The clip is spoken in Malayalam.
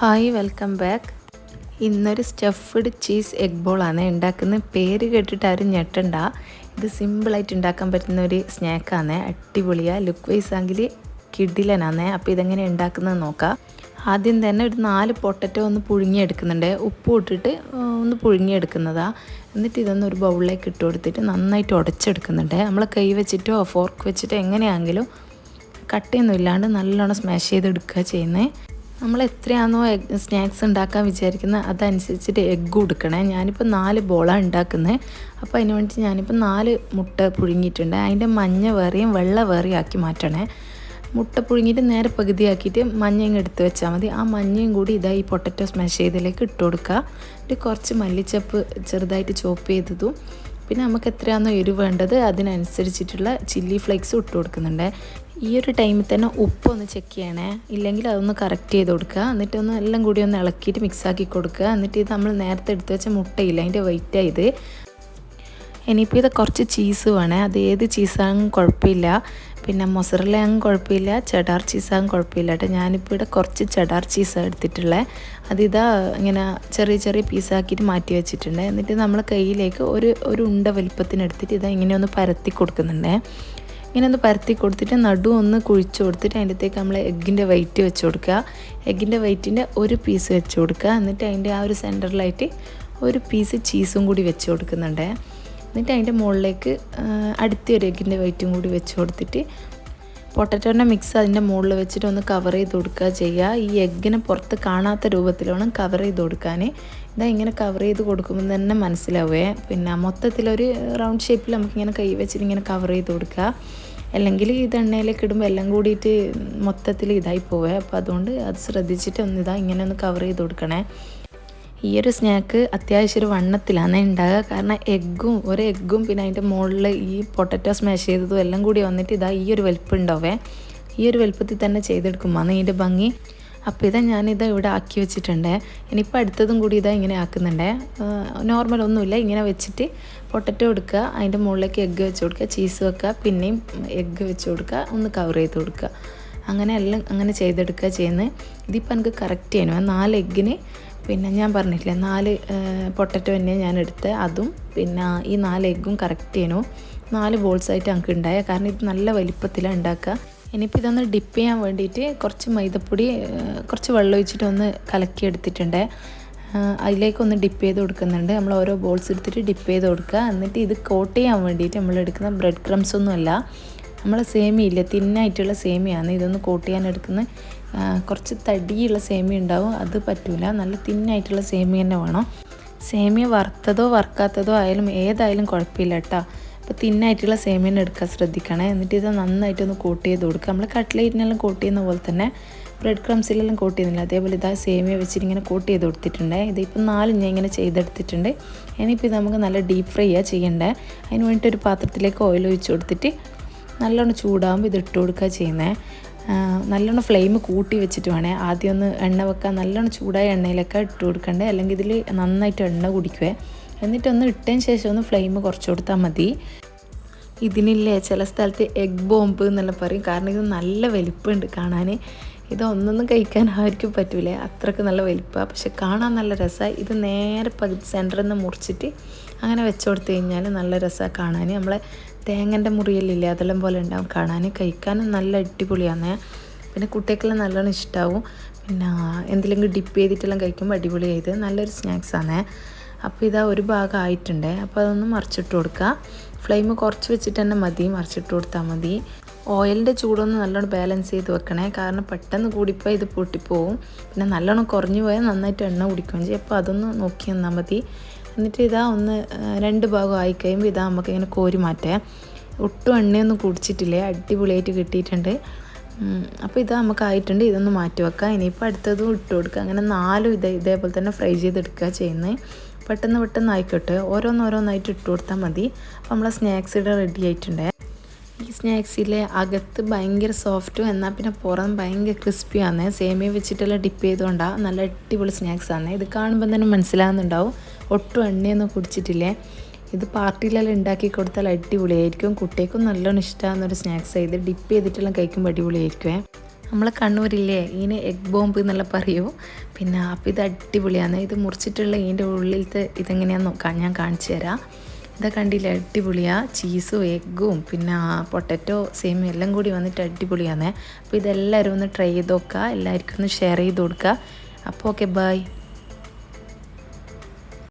Hi welcome back. ഇന്നൊരു സ്റ്റഫ്ഡ് ചീസ് എഗ് ബോളാണ്. ഉണ്ടാക്കുന്ന പേര് കേട്ടിട്ട് ആരും ഞെട്ടണ്ട. ഇത് സിമ്പിളായിട്ട് ഉണ്ടാക്കാൻ പറ്റുന്ന ഒരു സ്നാക്കാണ്. അടിപൊളിയാണ് ലുക്ക് വൈസ് ആണെങ്കിൽ കിഡിലനാണ് അപ്പോൾ ഇതെങ്ങനെ ഉണ്ടാക്കുന്നത് നോക്കാം. ആദ്യം തന്നെ ഒരു നാല് പൊട്ടറ്റോ ഒന്ന് പുഴുങ്ങിയെടുക്കുന്നുണ്ട്. ഉപ്പ് ഇട്ടിട്ട് ഒന്ന് പുഴുങ്ങിയെടുക്കുന്നതാണ് എന്നിട്ട് ഇതൊന്ന് ഒരു ബൗളിലേക്ക് ഇട്ട് കൊടുത്തിട്ട് നന്നായിട്ട് ഉടച്ചെടുക്കുന്നുണ്ട്. നമ്മൾ കൈ വെച്ചിട്ടോ ഫോർക്ക് വെച്ചിട്ടോ എങ്ങനെയാണെങ്കിലും കട്ടയൊന്നും ഇല്ലാണ്ട് നല്ലോണം സ്മാഷ് ചെയ്തെടുക്കുക ചെയ്യുന്നത് നമ്മൾ എത്രയാണോ സ്നാക്സ് ഉണ്ടാക്കാൻ വിചാരിക്കുന്നത് അതനുസരിച്ചിട്ട് എഗ്ഗ് കൊടുക്കണേ ഞാനിപ്പോൾ നാല് ബോളാണ് ഉണ്ടാക്കുന്നത് അപ്പോൾ അതിന് വേണ്ടി ഞാനിപ്പോൾ നാല് മുട്ട പുഴുങ്ങിയിട്ടുണ്ട്. അതിന്റെ മഞ്ഞ വേറെയും വെള്ള വേറെയും ആക്കി മാറ്റണേ. മുട്ട പുഴുങ്ങിയിട്ട് നേരെ പകുതിയാക്കിയിട്ട് മഞ്ഞയും എടുത്ത് വെച്ചാൽ മതി. ആ മഞ്ഞയും കൂടി ഇതാ ഈ പൊട്ടറ്റോ സ്മാഷ് ചെയ്തതിലേക്ക് ഇട്ട് കൊടുക്കുക എന്നിട്ട് കുറച്ച് മല്ലിച്ചപ്പ് ചെറുതായിട്ട് ചോപ്പ് ചെയ്തതും. പിന്നെ നമുക്ക് എത്രയാണോ എരിവ് വേണ്ടത് അതിനനുസരിച്ചിട്ടുള്ള ചില്ലി ഫ്ലേക്സ് ഇട്ട് കൊടുക്കുന്നുണ്ട്. ഈ ഒരു ടൈമിൽ തന്നെ ഉപ്പൊന്ന് ചെക്ക് ചെയ്യണേ. ഇല്ലെങ്കിൽ അതൊന്ന് കറക്റ്റ് ചെയ്ത് കൊടുക്കുക. എന്നിട്ട് ഒന്ന് എല്ലാം കൂടി ഒന്ന് ഇളക്കിയിട്ട് മിക്സാക്കി കൊടുക്കുക. എന്നിട്ട് ഇത് നമ്മൾ നേരത്തെ എടുത്ത് വെച്ച മുട്ടയില്ല അതിന്റെ വെയിറ്റാണ് ഇത്. ഇനിയിപ്പോൾ ഇത് കുറച്ച് ചീസ് വേണേ. അത് ഏത് ചീസാകും കുഴപ്പമില്ല. പിന്നെ മൊസറലാകും കുഴപ്പമില്ല. ചെഡാർ ചീസാകും കുഴപ്പമില്ല കേട്ടോ. ഞാനിപ്പോൾ ഇവിടെ കുറച്ച് ചെഡാർ ചീസാണ് എടുത്തിട്ടുള്ളത് അതിതാ ഇങ്ങനെ ചെറിയ ചെറിയ പീസാക്കിയിട്ട് മാറ്റി വെച്ചിട്ടുണ്ട്. എന്നിട്ട് നമ്മൾ കയ്യിലേക്ക് ഒരു ഒരു ഉണ്ട വലിപ്പത്തിന് എടുത്തിട്ട് ഇതാ ഇങ്ങനെ ഒന്ന് പരത്തി കൊടുക്കുന്നുണ്ട്. ഇങ്ങനെ ഒന്ന് പരത്തി കൊടുത്തിട്ട് നടു ഒന്ന് കുഴിച്ചു കൊടുത്തിട്ട് അതിന്റെ അകത്തേക്ക് നമ്മൾ എഗ്ഗിന്റെ വെയിറ്റ് വെച്ച് കൊടുക്കുക. എഗ്ഗിന്റെ വെയിറ്റിന്റെ ഒരു പീസ് വെച്ച് കൊടുക്കുക. എന്നിട്ട് അതിന്റെ ആ ഒരു സെന്ററിലായിട്ട് ഒരു പീസ് ചീസും കൂടി വെച്ച് കൊടുക്കുന്നുണ്ട്. എന്നിട്ട് അതിന്റെ മുകളിലേക്ക് അടുത്ത ഒരു എഗ്ഗിന്റെ വെയിറ്റും കൂടി വെച്ച് കൊടുത്തിട്ട് പൊട്ടറ്റോന്റെ മിക്സ് അതിന്റെ മുകളിൽ വെച്ചിട്ട് ഒന്ന് കവർ ചെയ്ത് കൊടുക്കുക ചെയ്യുക. ഈ എഗ്ഗിനെ പുറത്ത് കാണാത്ത രൂപത്തിൽ വേണം കവർ ചെയ്ത് കൊടുക്കാൻ. ഇതാ ഇങ്ങനെ കവർ ചെയ്ത് കൊടുക്കുമ്പോൾ തന്നെ മനസ്സിലാവേ. പിന്നെ മൊത്തത്തിലൊരു റൗണ്ട് ഷേപ്പിൽ നമുക്കിങ്ങനെ കൈ വെച്ചിട്ട് ഇങ്ങനെ കവർ ചെയ്ത് കൊടുക്കുക. അല്ലെങ്കിൽ ഇത് എണ്ണയിലേക്ക് ഇടുമ്പോൾ എല്ലാം കൂടിയിട്ട് മൊത്തത്തിൽ ഇതായി പോവേ. അപ്പോൾ അതുകൊണ്ട് അത് ശ്രദ്ധിച്ചിട്ട് ഒന്ന് ഇതാ ഇങ്ങനെ ഒന്ന് കവർ ചെയ്ത് കൊടുക്കണേ. ഈ ഒരു സ്നാക്ക് അത്യാവശ്യം ഒരു വണ്ണത്തിലാണ് ഉണ്ടാകുക കാരണം എഗ്ഗും ഒരു എഗ്ഗും പിന്നെ അതിന്റെ മുകളിൽ ഈ പൊട്ടറ്റോ സ്മാഷ് ചെയ്തതും എല്ലാം കൂടി വന്നിട്ട് ഇതാ ഈ ഒരു വലിപ്പം ഉണ്ടാവേ ഈ ഒരു വലുപ്പത്തിൽ തന്നെ ചെയ്തെടുക്കുമ്പോൾ ഇതിന്റെ ഭംഗി. അപ്പോൾ ഇതാ ഞാനിത് ഇവിടെ ആക്കി വെച്ചിട്ടുണ്ട്. ഇനിയിപ്പോൾ അടുത്തതും കൂടി ഇതാ ഇങ്ങനെ ആക്കുന്നുണ്ട്. നോർമൽ ഒന്നുമില്ല. ഇങ്ങനെ വെച്ചിട്ട് പൊട്ടറ്റോ എടുക്കുക അതിന്റെ മുകളിലേക്ക് എഗ്ഗ് വെച്ച് കൊടുക്കുക ചീസ് വെക്കുക പിന്നെയും എഗ്ഗ് വെച്ച് കൊടുക്കുക ഒന്ന് കവർ ചെയ്ത് കൊടുക്കുക. അങ്ങനെ എല്ലാം അങ്ങനെ ചെയ്തെടുക്കുക ചെയ്യുന്നത്. ഇതിപ്പോൾ എനിക്ക് കറക്റ്റ് ചെയ്യണം നാല് എഗ്ഗിന് പിന്നെ ഞാൻ പറഞ്ഞിട്ടില്ലേ നാല് പൊട്ടറ്റോ തന്നെ ഞാൻ എടുത്ത് അതും പിന്നെ ഈ നാല് എഗ്ഗും കറക്റ്റ് ചെയ്യണു. നാല് ബോൾസ് ആയിട്ട് ഞങ്ങൾക്ക് ഉണ്ടായ കാരണം ഇത് നല്ല വലിപ്പത്തിലാണ് ഉണ്ടാക്കുക. ഇനിയിപ്പോൾ ഇതൊന്ന് ഡിപ്പ് ചെയ്യാൻ വേണ്ടിയിട്ട് കുറച്ച് മൈദപ്പൊടി കുറച്ച് വെള്ളം ഒഴിച്ചിട്ട് ഒന്ന് കലക്കി എടുത്തിട്ടുണ്ട്. അതിലേക്കൊന്ന് ഡിപ്പ് ചെയ്ത് കൊടുക്കുന്നുണ്ട്. നമ്മൾ ഓരോ ബോൾസ് എടുത്തിട്ട് ഡിപ്പ് ചെയ്ത് കൊടുക്കുക. എന്നിട്ട് ഇത് കോട്ട് ചെയ്യാൻ വേണ്ടിയിട്ട് നമ്മൾ എടുക്കുന്ന ബ്രെഡ് ക്രംസ് ഒന്നുമല്ല. നമ്മൾ സേമിയില്ല തിന്നായിട്ടുള്ള സേമിയാണ്. ഇതൊന്ന് കോട്ട് ചെയ്യാൻ എടുക്കുന്ന കുറച്ച് തടിയുള്ള സേമിയ ഉണ്ടാവും. അത് പറ്റൂല. നല്ല തിന്നായിട്ടുള്ള സേമിയ തന്നെ വേണം. സേമിയ വറുത്തതോ വറുക്കാത്തതോ ആയാലും ഏതായാലും കുഴപ്പമില്ല കേട്ടോ. അപ്പോൾ തിന്നായിട്ടുള്ള സേമിയനെ എടുക്കാൻ ശ്രദ്ധിക്കണേ. എന്നിട്ട് ഇത് നന്നായിട്ടൊന്ന് കോട്ട് ചെയ്ത് കൊടുക്കുക. നമ്മൾ കട്ട്ലേറ്റിനെല്ലാം കോട്ട് ചെയ്യുന്ന പോലെ തന്നെ ബ്രെഡ് ക്രംസിലെല്ലാം കോട്ട് ചെയ്യുന്നില്ല. അതേപോലെ ഇതാ സേമിയ വെച്ചിട്ട് ഇങ്ങനെ കോട്ട് ചെയ്ത് കൊടുത്തിട്ടുണ്ട്. ഇതിപ്പോൾ നാല് ഞാൻ ഇങ്ങനെ ചെയ്തെടുത്തിട്ടുണ്ട്. ഇനിയിപ്പോൾ ഇത് നമുക്ക് നല്ല ഡീപ്പ് ഫ്രൈ ആണ് ചെയ്യേണ്ടത് അതിന് വേണ്ടിയിട്ട് ഒരു പാത്രത്തിലേക്ക് ഓയിൽ ഒഴിച്ച് കൊടുത്തിട്ട് നല്ലോണം ചൂടാകുമ്പോൾ ഇത് ഇട്ട് കൊടുക്കുക ചെയ്യുന്നത് നല്ലോണം ഫ്ലെയിം കൂട്ടി വെച്ചിട്ട് വേണേ. ആദ്യം ഒന്ന് എണ്ണ വെക്കാൻ നല്ലോണം ചൂടായ എണ്ണയിലൊക്കെ ഇട്ട് കൊടുക്കണ്ടേ. അല്ലെങ്കിൽ ഇതിൽ നന്നായിട്ട് എണ്ണ കുടിക്കുവേ. എന്നിട്ടൊന്ന് ഇട്ടതിന് ശേഷം ഒന്ന് ഫ്ലെയിം കുറച്ച് കൊടുത്താൽ മതി. ഇതിനില്ലേ ചില സ്ഥലത്ത് എഗ് ബോംബ് എന്നെല്ലാം പറയും. കാരണം ഇത് നല്ല വലിപ്പമുണ്ട് കാണാൻ ഇതൊന്നൊന്നും കഴിക്കാൻ ആർക്കും പറ്റൂലേ. അത്രയ്ക്ക് നല്ല വലിപ്പമാണ് പക്ഷെ കാണാൻ നല്ല രസമാണ് ഇത് നേരെ പകുതി സെന്ററിൽ നിന്ന് മുറിച്ചിട്ട് അങ്ങനെ വെച്ചു കൊടുത്തു കഴിഞ്ഞാൽ നല്ല രസമാണ് കാണാൻ നമ്മളെ തേങ്ങന്റെ മുറിയലില്ലേ? അതെല്ലാം പോലെ ഉണ്ടാവും. കാണാൻ കഴിക്കാനും നല്ല അടിപൊളിയാണ് പിന്നെ കുട്ടികൾക്കെല്ലാം നല്ലോണം ഇഷ്ടമാവും പിന്നെ എന്തെങ്കിലും ഡിപ്പ് ചെയ്തിട്ടെല്ലാം കഴിക്കുമ്പോൾ അടിപൊളിയായത് നല്ലൊരു സ്നാക്സാണ് അപ്പോൾ ഇതാ ഒരു ഭാഗം ആയിട്ടുണ്ട്. അപ്പോൾ അതൊന്ന് മറിച്ചിട്ട് കൊടുക്കുക ഫ്ലെയിം കുറച്ച് വെച്ചിട്ട് തന്നെ മതി. മറിച്ചിട്ട് കൊടുത്താൽ മതി. ഓയിലിന്റെ ചൂടൊന്ന് നല്ലോണം ബാലൻസ് ചെയ്ത് വെക്കണേ. കാരണം പെട്ടെന്ന് കൂടിപ്പോയി ഇത് പൊട്ടിപ്പോവും. പിന്നെ നല്ലോണം കുറഞ്ഞു പോയാൽ നന്നായിട്ട് എണ്ണ കുടിക്കുകയും ചെയ്യും. അപ്പോൾ അതൊന്ന് നോക്കി തന്നാൽ മതി. എന്നിട്ട് ഇതാ ഒന്ന് രണ്ട് ഭാഗം ആയി കഴിയുമ്പോൾ ഇതാ നമുക്ക് ഇങ്ങനെ കോരി മാറ്റാം. ഒട്ടും എണ്ണയൊന്നും കുടിച്ചിട്ടില്ലേ അടിപൊളിയായിട്ട് കിട്ടിയിട്ടുണ്ട്. അപ്പോൾ ഇതാ നമുക്ക് ആയിട്ടുണ്ട് ഇതൊന്ന് മാറ്റി വെക്കാം. ഇനിയിപ്പോൾ അടുത്തതും ഇട്ട് കൊടുക്കുക അങ്ങനെ നാലും ഇതേ ഇതേപോലെ തന്നെ ഫ്രൈ ചെയ്തെടുക്കുക ചെയ്യുന്നത് പെട്ടെന്ന് പെട്ടെന്ന് ആയിക്കോട്ടെ. ഓരോന്നോരോന്നായിട്ട് ഇട്ട് കൊടുത്താൽ മതി. അപ്പോൾ നമ്മളെ സ്നാക്സ് ഇവിടെ റെഡി ആയിട്ടുണ്ട്. ഈ സ്നാക്സിലെ അകത്ത് ഭയങ്കര സോഫ്റ്റും എന്നാൽ പിന്നെ പുറം ഭയങ്കര ക്രിസ്പിയാണ് സേമിയ വെച്ചിട്ടെല്ലാം ഡിപ്പ് ചെയ്തുകൊണ്ടാണ് നല്ല അടിപൊളി സ്നാക്സ് ആണ് ഇത് കാണുമ്പോൾ തന്നെ മനസ്സിലാകുന്നുണ്ടാവും ഒട്ടും എണ്ണയൊന്നും കുടിച്ചിട്ടില്ലേ? ഇത് പാർട്ടിയിലെല്ലാം ഉണ്ടാക്കി കൊടുത്താൽ അടിപൊളിയായിരിക്കും. കുട്ടികൾക്കും നല്ലോണം ഇഷ്ടമാകുന്നൊരു സ്നാക്സ് ഇത് ഡിപ്പ് ചെയ്തിട്ടെല്ലാം കഴിക്കുമ്പോൾ അടിപൊളിയായിരിക്കുമേ നമ്മളെ കണ്ണൂരില്ലേ ഇതിന് എഗ് ബോംബ് എന്നുള്ള പറയൂ. പിന്നെ അപ്പം ഇത് അടിപൊളിയാണ്. ഇത് മുറിച്ചിട്ടുള്ള ഇതിന്റെ ഉള്ളിലത്തെ ഇതെങ്ങനെയാണെന്ന് ഞാൻ കാണിച്ചു തരാം. ഇതാ കണ്ടില്ല അടിപൊളിയാണ് ചീസും എഗ്ഗും പിന്നെ പൊട്ടറ്റോ സെയിം എല്ലാം കൂടി വന്നിട്ട് അടിപൊളിയാണ്. അപ്പോൾ ഇതെല്ലാവരും ഒന്ന് ട്രൈ ചെയ്ത് നോക്കുക. എല്ലാവർക്കും ഒന്ന് ഷെയർ ചെയ്ത് കൊടുക്കുക. അപ്പോൾ ഓക്കെ ബൈ